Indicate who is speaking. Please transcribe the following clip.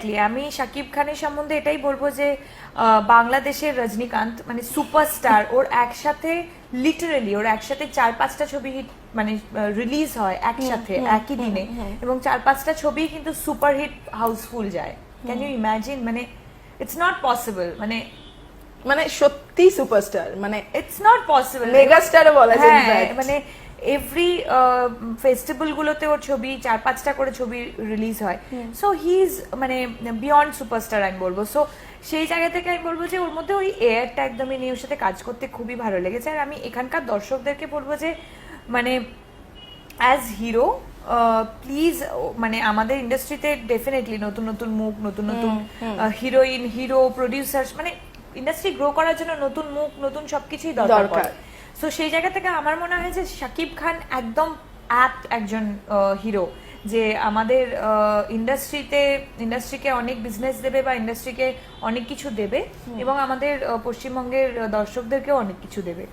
Speaker 1: Exactly আমি শাকিব খানের সম্বন্ধে এটাই বলব যে বাংলাদেশের রজনীকান্ত মানে সুপারস্টার ওর একসাথে লিটারালি ওর একসাথে চার পাঁচটা ছবি হিট মানে রিলিজ হয় একসাথে একই দিনে। এবং চার পাঁচটা ছবি কিন্তু সুপার হিট হাউসফুল যায়। ক্যান ইউ ইমাজিন মানে ইটস নট পসিবল মানে
Speaker 2: মানে সত্যি সুপারস্টার মানে
Speaker 1: ইটস নট পসিবল
Speaker 2: মেগাস্টারও বলা যায়
Speaker 1: হ্যাঁ মানে এভরি ফেস্টিভ্যাল গুলোতে ওর ছবি চার পাঁচটা করে ছবি রিলিজ হয়। সো হি ইজ মানে বিয়ন্ড সুপারস্টার আমি বলব। সো সেই জায়গা থেকে আমি বলব যে ওর মধ্যে ওই এয়ারটা একদমই নিয়ে ওর সাথে কাজ করতে খুবই ভালো লেগেছে। আর আমি এখানকার দর্শকদেরকে বলব যে মানে অ্যাজ হিরো প্লিজ মানে আমাদের ইন্ডাস্ট্রিতে ডেফিনেটলি নতুন নতুন মুখ নতুন নতুন হিরোইন হিরো প্রডিউসার মানে ইন্ডাস্ট্রি গ্রো করার জন্য নতুন মুখ নতুন সবকিছুই দরকার সো সেই জায়গা থেকে আমার মনে হয় যে শাকিব খান একদম অ্যাপ্ট একজন হিরো যে আমাদের ইন্ডাস্ট্রিতে ইন্ডাস্ট্রিকে অনেক বিজনেস দেবে বা ইন্ডাস্ট্রিকে অনেক কিছু দেবে এবং আমাদের পশ্চিমবঙ্গের দর্শকদেরকেও অনেক কিছু দেবে।